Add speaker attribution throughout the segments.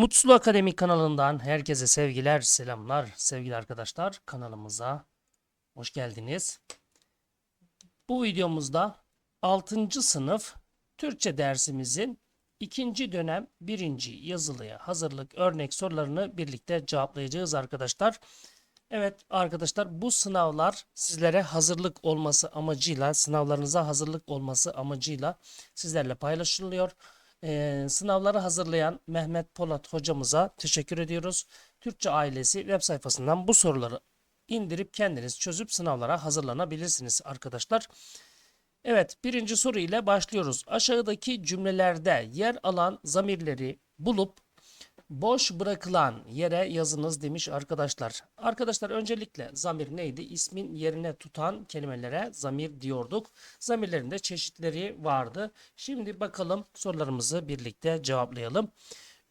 Speaker 1: Mutlu Akademi kanalından herkese sevgiler, selamlar sevgili arkadaşlar. Kanalımıza hoş geldiniz. Bu videomuzda 6. sınıf Türkçe dersimizin ikinci dönem birinci yazılıya hazırlık örnek sorularını birlikte cevaplayacağız arkadaşlar. Evet arkadaşlar bu sınavlar sizlere hazırlık olması amacıyla sınavlarınıza hazırlık olması amacıyla sizlerle paylaşılıyor. Ee, sınavları hazırlayan Mehmet Polat hocamıza teşekkür ediyoruz. Türkçe ailesi web sayfasından bu soruları indirip kendiniz çözüp sınavlara hazırlanabilirsiniz arkadaşlar. Evet birinci soru ile başlıyoruz. Aşağıdaki cümlelerde yer alan zamirleri bulup boş bırakılan yere yazınız demiş arkadaşlar. Arkadaşlar öncelikle zamir neydi? İsmin yerine tutan kelimelere zamir diyorduk. Zamirlerin de çeşitleri vardı. Şimdi bakalım sorularımızı birlikte cevaplayalım.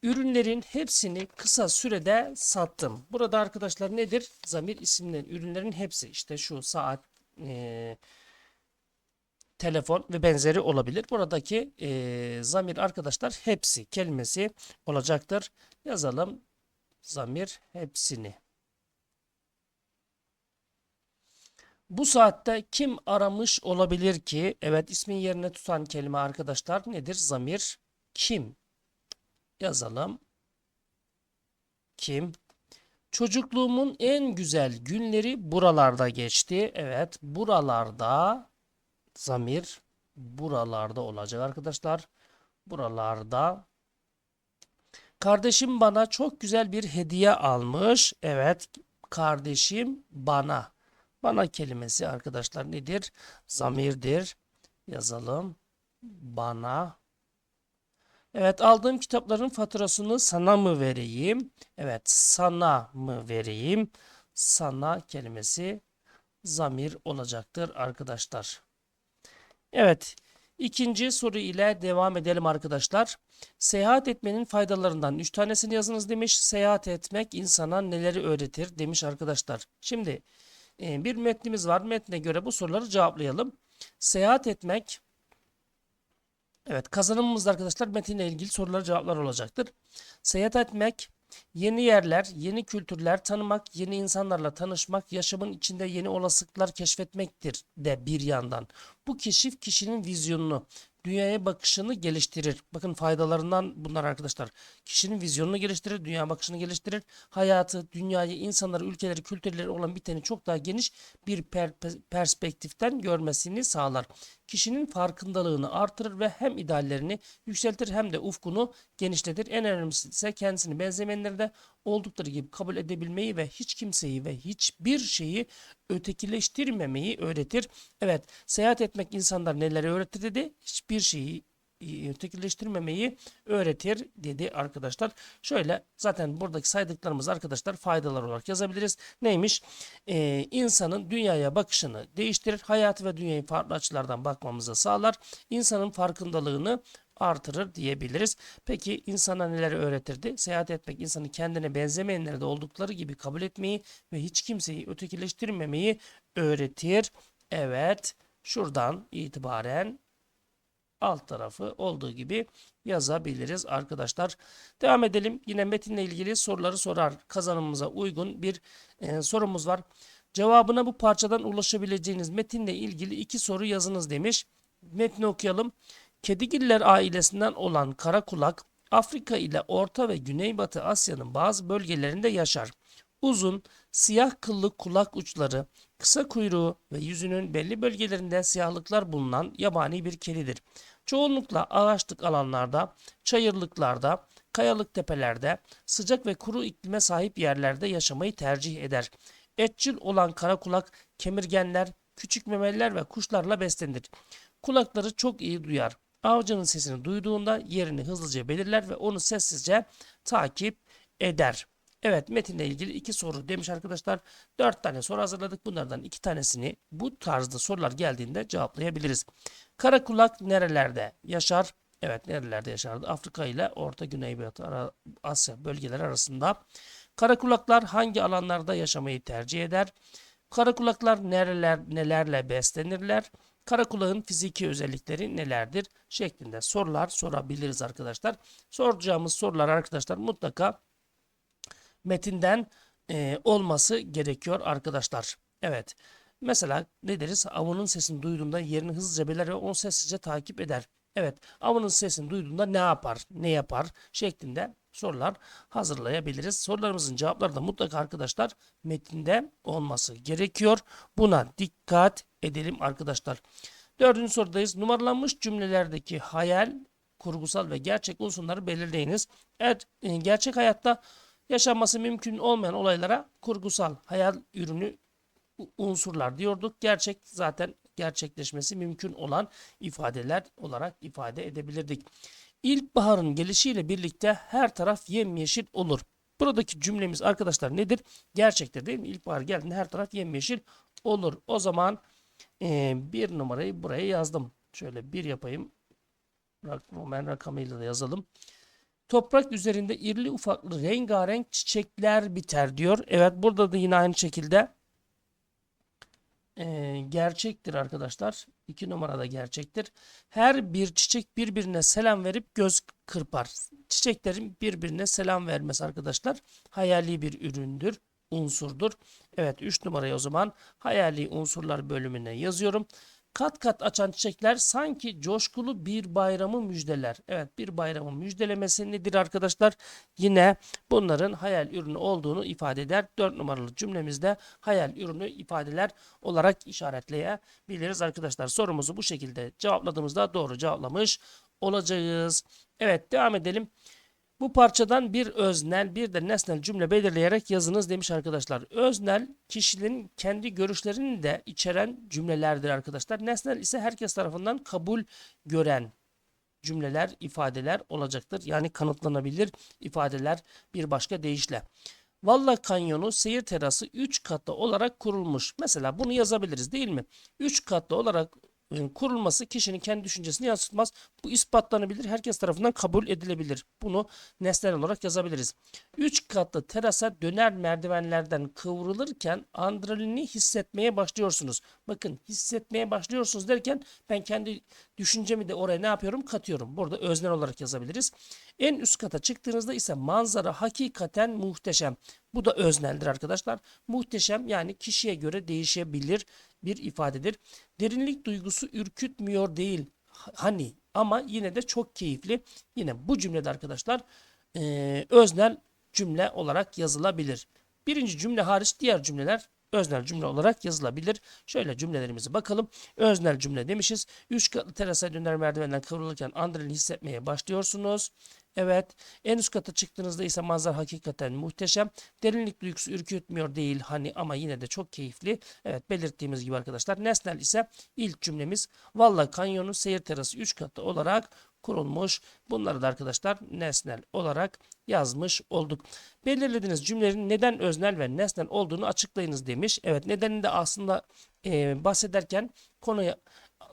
Speaker 1: Ürünlerin hepsini kısa sürede sattım. Burada arkadaşlar nedir? Zamir isimlerin ürünlerin hepsi işte şu saat, eee telefon ve benzeri olabilir. Buradaki eee, zamir arkadaşlar hepsi kelimesi olacaktır. Yazalım zamir hepsini. Bu saatte kim aramış olabilir ki? Evet ismin yerine tutan kelime arkadaşlar nedir? Zamir kim? Yazalım. Kim? Çocukluğumun en güzel günleri buralarda geçti. Evet buralarda zamir buralarda olacak arkadaşlar. Buralarda. Kardeşim bana çok güzel bir hediye almış. Evet, kardeşim bana. Bana kelimesi arkadaşlar nedir? Zamirdir. Yazalım. Bana. Evet, aldığım kitapların faturasını sana mı vereyim? Evet, sana mı vereyim? Sana kelimesi zamir olacaktır arkadaşlar. Evet, ikinci soru ile devam edelim arkadaşlar. Seyahat etmenin faydalarından 3 tanesini yazınız demiş. Seyahat etmek insana neleri öğretir demiş arkadaşlar. Şimdi e, bir metnimiz var. Metne göre bu soruları cevaplayalım. Seyahat etmek Evet kazanımımız da arkadaşlar metinle ilgili sorular cevaplar olacaktır. Seyahat etmek, yeni yerler, yeni kültürler tanımak, yeni insanlarla tanışmak, yaşamın içinde yeni olasılıklar keşfetmektir de bir yandan. Bu keşif kişinin vizyonunu, dünyaya bakışını geliştirir. Bakın faydalarından bunlar arkadaşlar. Kişinin vizyonunu geliştirir, dünya bakışını geliştirir. Hayatı, dünyayı, insanları, ülkeleri, kültürleri olan biteni çok daha geniş bir per- perspektiften görmesini sağlar. Kişinin farkındalığını artırır ve hem ideallerini yükseltir hem de ufkunu genişletir. En önemlisi ise kendisini benzemeyenleri de oldukları gibi kabul edebilmeyi ve hiç kimseyi ve hiçbir şeyi ötekileştirmemeyi öğretir. Evet, seyahat etmek insanlar neleri öğretir dedi? Hiçbir şeyi ötekileştirmemeyi öğretir dedi arkadaşlar. Şöyle zaten buradaki saydıklarımız arkadaşlar faydalar olarak yazabiliriz. Neymiş? Ee, insanın dünyaya bakışını değiştirir. Hayatı ve dünyayı farklı açılardan bakmamızı sağlar. İnsanın farkındalığını artırır diyebiliriz. Peki insana neler öğretirdi? Seyahat etmek insanı kendine benzemeyenleri de oldukları gibi kabul etmeyi ve hiç kimseyi ötekileştirmemeyi öğretir. Evet, şuradan itibaren alt tarafı olduğu gibi yazabiliriz arkadaşlar. Devam edelim. Yine metinle ilgili soruları sorar. Kazanımımıza uygun bir e, sorumuz var. Cevabına bu parçadan ulaşabileceğiniz metinle ilgili iki soru yazınız demiş. Metni okuyalım. Kedigiller ailesinden olan karakulak Afrika ile Orta ve Güneybatı Asya'nın bazı bölgelerinde yaşar. Uzun, siyah kıllı kulak uçları, kısa kuyruğu ve yüzünün belli bölgelerinde siyahlıklar bulunan yabani bir kedidir. Çoğunlukla ağaçlık alanlarda, çayırlıklarda, kayalık tepelerde, sıcak ve kuru iklime sahip yerlerde yaşamayı tercih eder. Etçil olan karakulak kemirgenler, küçük memeliler ve kuşlarla beslenir. Kulakları çok iyi duyar. Avcının sesini duyduğunda yerini hızlıca belirler ve onu sessizce takip eder. Evet metinle ilgili iki soru demiş arkadaşlar. Dört tane soru hazırladık. Bunlardan iki tanesini bu tarzda sorular geldiğinde cevaplayabiliriz. Karakulak nerelerde yaşar? Evet nerelerde yaşardı? Afrika ile Orta Güneybatı Ara- Asya bölgeleri arasında. Karakulaklar hangi alanlarda yaşamayı tercih eder? Karakulaklar nereler nelerle beslenirler? Karakulağın fiziki özellikleri nelerdir? şeklinde sorular sorabiliriz arkadaşlar. Soracağımız sorular arkadaşlar mutlaka metinden e, olması gerekiyor arkadaşlar. Evet. Mesela ne deriz? Avının sesini duyduğunda yerini hızlıca belirler ve onu sessizce takip eder. Evet. Avının sesini duyduğunda ne yapar? Ne yapar? şeklinde sorular hazırlayabiliriz. Sorularımızın cevapları da mutlaka arkadaşlar metinde olması gerekiyor. Buna dikkat edelim arkadaşlar. Dördüncü sorudayız. Numaralanmış cümlelerdeki hayal, kurgusal ve gerçek unsurları belirleyiniz. Evet, e, gerçek hayatta yaşanması mümkün olmayan olaylara kurgusal hayal ürünü unsurlar diyorduk. Gerçek zaten gerçekleşmesi mümkün olan ifadeler olarak ifade edebilirdik. İlkbaharın gelişiyle birlikte her taraf yemyeşil olur. Buradaki cümlemiz arkadaşlar nedir? Gerçektir değil mi? İlkbahar geldiğinde her taraf yemyeşil olur. O zaman e, bir numarayı buraya yazdım. Şöyle bir yapayım. Rak- Roman rakamıyla da yazalım. Toprak üzerinde irili ufaklı rengarenk çiçekler biter diyor. Evet burada da yine aynı şekilde e, gerçektir arkadaşlar. İki numarada gerçektir. Her bir çiçek birbirine selam verip göz kırpar. Çiçeklerin birbirine selam vermesi arkadaşlar hayali bir üründür, unsurdur. Evet 3 numarayı o zaman hayali unsurlar bölümüne yazıyorum. Kat kat açan çiçekler sanki coşkulu bir bayramı müjdeler. Evet bir bayramı müjdelemesi nedir arkadaşlar? Yine bunların hayal ürünü olduğunu ifade eder. 4 numaralı cümlemizde hayal ürünü ifadeler olarak işaretleyebiliriz arkadaşlar. Sorumuzu bu şekilde cevapladığımızda doğru cevaplamış olacağız. Evet devam edelim. Bu parçadan bir öznel bir de nesnel cümle belirleyerek yazınız demiş arkadaşlar. Öznel kişinin kendi görüşlerini de içeren cümlelerdir arkadaşlar. Nesnel ise herkes tarafından kabul gören cümleler, ifadeler olacaktır. Yani kanıtlanabilir ifadeler bir başka deyişle. Valla Kanyonu seyir terası 3 katlı olarak kurulmuş. Mesela bunu yazabiliriz değil mi? 3 katlı olarak kurulması kişinin kendi düşüncesini yansıtmaz. Bu ispatlanabilir, herkes tarafından kabul edilebilir. Bunu nesnel olarak yazabiliriz. 3 katlı terasa döner merdivenlerden kıvrılırken adrenalini hissetmeye başlıyorsunuz. Bakın hissetmeye başlıyorsunuz derken ben kendi düşüncemi de oraya ne yapıyorum? Katıyorum. Burada öznel olarak yazabiliriz. En üst kata çıktığınızda ise manzara hakikaten muhteşem. Bu da özneldir arkadaşlar. Muhteşem yani kişiye göre değişebilir bir ifadedir. Derinlik duygusu ürkütmüyor değil. Ha- Hani ama yine de çok keyifli. Yine bu cümlede arkadaşlar eee, öznel cümle olarak yazılabilir. Birinci cümle hariç diğer cümleler öznel cümle olarak yazılabilir. Şöyle cümlelerimize bakalım. Öznel cümle demişiz. Üç katlı terasa döner merdivenden kıvrılırken adrenalin hissetmeye başlıyorsunuz. Evet. En üst kata çıktığınızda ise manzara hakikaten muhteşem. Derinlik duygusu ürkütmüyor değil hani ama yine de çok keyifli. Evet belirttiğimiz gibi arkadaşlar. Nesnel ise ilk cümlemiz Valla Kanyonu seyir terası 3 katlı olarak kurulmuş. Bunları da arkadaşlar nesnel olarak yazmış olduk. Belirlediğiniz cümlelerin neden öznel ve nesnel olduğunu açıklayınız demiş. Evet nedenini de aslında e, bahsederken konuya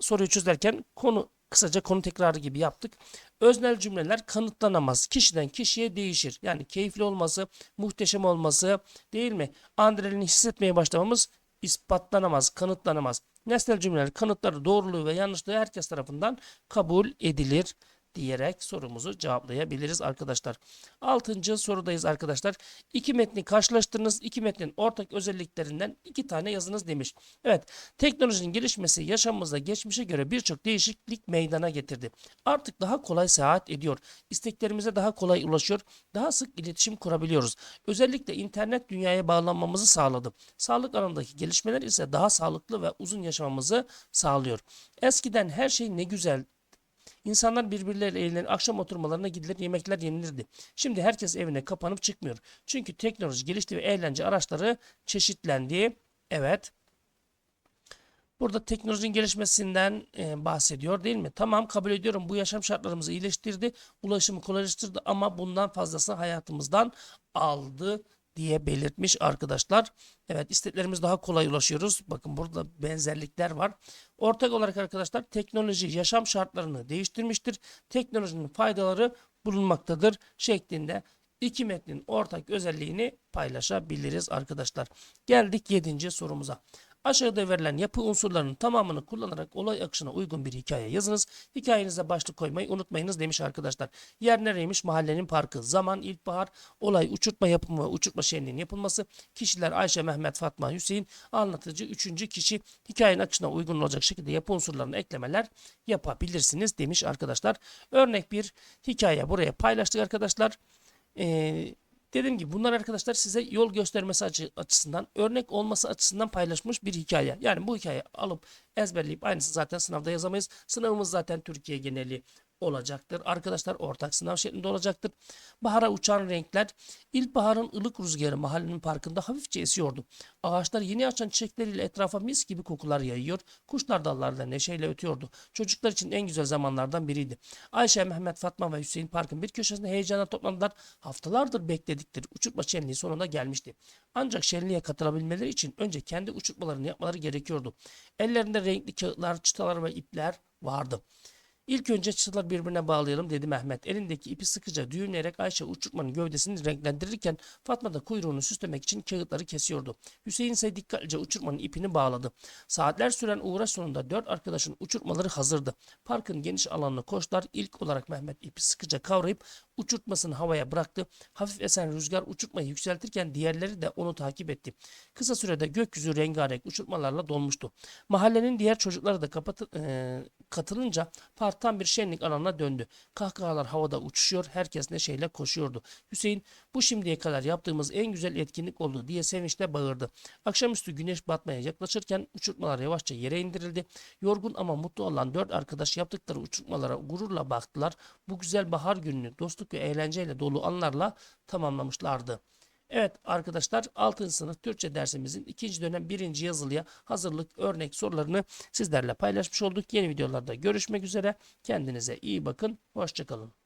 Speaker 1: soruyu çözerken konu kısaca konu tekrarı gibi yaptık. Öznel cümleler kanıtlanamaz. Kişiden kişiye değişir. Yani keyifli olması, muhteşem olması değil mi? Adrenalini hissetmeye başlamamız ispatlanamaz, kanıtlanamaz. Nesnel cümleler kanıtları doğruluğu ve yanlışlığı herkes tarafından kabul edilir diyerek sorumuzu cevaplayabiliriz arkadaşlar. Altıncı sorudayız arkadaşlar. İki metni karşılaştırınız. İki metnin ortak özelliklerinden iki tane yazınız demiş. Evet, teknolojinin gelişmesi yaşamımızda geçmişe göre birçok değişiklik meydana getirdi. Artık daha kolay seyahat ediyor. İsteklerimize daha kolay ulaşıyor. Daha sık iletişim kurabiliyoruz. Özellikle internet dünyaya bağlanmamızı sağladı. Sağlık alanındaki gelişmeler ise daha sağlıklı ve uzun yaşamamızı sağlıyor. Eskiden her şey ne güzel İnsanlar birbirleriyle eğlenir, akşam oturmalarına gidilir, yemekler yenilirdi. Şimdi herkes evine kapanıp çıkmıyor. Çünkü teknoloji gelişti ve eğlence araçları çeşitlendi. Evet. Burada teknolojinin gelişmesinden e, bahsediyor değil mi? Tamam kabul ediyorum bu yaşam şartlarımızı iyileştirdi, ulaşımı kolaylaştırdı ama bundan fazlası hayatımızdan aldı diye belirtmiş arkadaşlar. Evet isteklerimiz daha kolay ulaşıyoruz. Bakın burada benzerlikler var. Ortak olarak arkadaşlar teknoloji yaşam şartlarını değiştirmiştir. Teknolojinin faydaları bulunmaktadır şeklinde iki metnin ortak özelliğini paylaşabiliriz arkadaşlar. Geldik 7. sorumuza. Aşağıda verilen yapı unsurlarının tamamını kullanarak olay akışına uygun bir hikaye yazınız. Hikayenize başlık koymayı unutmayınız demiş arkadaşlar. Yer nereymiş? Mahallenin parkı. Zaman ilkbahar. Olay uçurtma yapımı ve uçurtma şenliğinin yapılması. Kişiler Ayşe, Mehmet, Fatma, Hüseyin. Anlatıcı üçüncü kişi. Hikayenin akışına uygun olacak şekilde yapı unsurlarını eklemeler yapabilirsiniz demiş arkadaşlar. Örnek bir hikaye buraya paylaştık arkadaşlar. Ee, dediğim gibi bunlar arkadaşlar size yol göstermesi açı- açısından, örnek olması açısından paylaşmış bir hikaye. Yani bu hikaye alıp ezberleyip aynısı zaten sınavda yazamayız. Sınavımız zaten Türkiye geneli olacaktır. Arkadaşlar ortak sınav şeklinde olacaktır. Bahara uçan renkler. İlkbaharın ılık rüzgarı mahallenin parkında hafifçe esiyordu. Ağaçlar yeni açan çiçekleriyle etrafa mis gibi kokular yayıyor. Kuşlar dallarda neşeyle ötüyordu. Çocuklar için en güzel zamanlardan biriydi. Ayşe, Mehmet, Fatma ve Hüseyin parkın bir köşesinde heyecana toplandılar. Haftalardır bekledikleri uçurtma şenliği sonunda gelmişti. Ancak şenliğe katılabilmeleri için önce kendi uçurtmalarını yapmaları gerekiyordu. Ellerinde renkli kağıtlar, çıtalar ve ipler vardı. İlk önce çıtaları birbirine bağlayalım dedi Mehmet. Elindeki ipi sıkıca düğümleyerek Ayşe uçurtmanın gövdesini renklendirirken Fatma da kuyruğunu süslemek için kağıtları kesiyordu. Hüseyin ise dikkatlice uçurtmanın ipini bağladı. Saatler süren uğraş sonunda dört arkadaşın uçurtmaları hazırdı. Parkın geniş alanını koştular. İlk olarak Mehmet ipi sıkıca kavrayıp uçurtmasını havaya bıraktı. Hafif esen rüzgar uçurtmayı yükseltirken diğerleri de onu takip etti. Kısa sürede gökyüzü rengarenk uçurtmalarla dolmuştu. Mahallenin diğer çocukları da kapatı, eee, katılınca park tam bir şenlik alanına döndü. Kahkahalar havada uçuşuyor, herkes neşeyle koşuyordu. Hüseyin bu şimdiye kadar yaptığımız en güzel etkinlik oldu diye sevinçle bağırdı. Akşamüstü güneş batmaya yaklaşırken uçurtmalar yavaşça yere indirildi. Yorgun ama mutlu olan dört arkadaş yaptıkları uçurtmalara gururla baktılar. Bu güzel bahar gününü dostluk ve eğlenceyle dolu anlarla tamamlamışlardı. Evet arkadaşlar 6. sınıf Türkçe dersimizin 2. dönem 1. yazılıya hazırlık örnek sorularını sizlerle paylaşmış olduk. Yeni videolarda görüşmek üzere. Kendinize iyi bakın. Hoşçakalın.